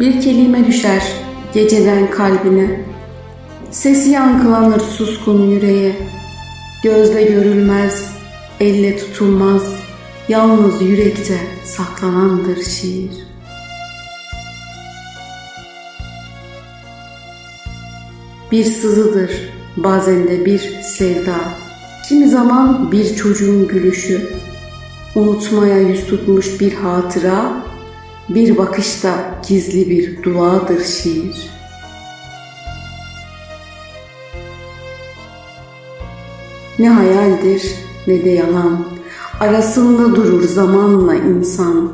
bir kelime düşer geceden kalbine. Sesi yankılanır suskun yüreğe. Gözle görülmez, elle tutulmaz, yalnız yürekte saklanandır şiir. Bir sızıdır, bazen de bir sevda. Kimi zaman bir çocuğun gülüşü, unutmaya yüz tutmuş bir hatıra, bir bakışta gizli bir duadır şiir. Ne hayaldir ne de yalan, arasında durur zamanla insan.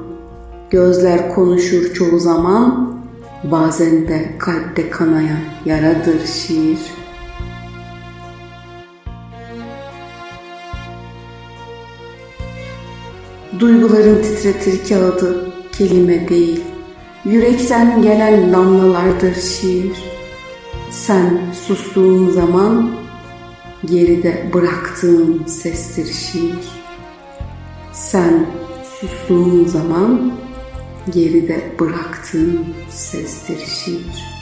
Gözler konuşur çoğu zaman, bazen de kalpte kanayan yaradır şiir. Duyguların titretir kağıdı, kelime değil. Yürekten gelen damlalardır şiir. Sen sustuğun zaman geride bıraktığın sestir şiir. Sen sustuğun zaman geride bıraktığın sestir şiir.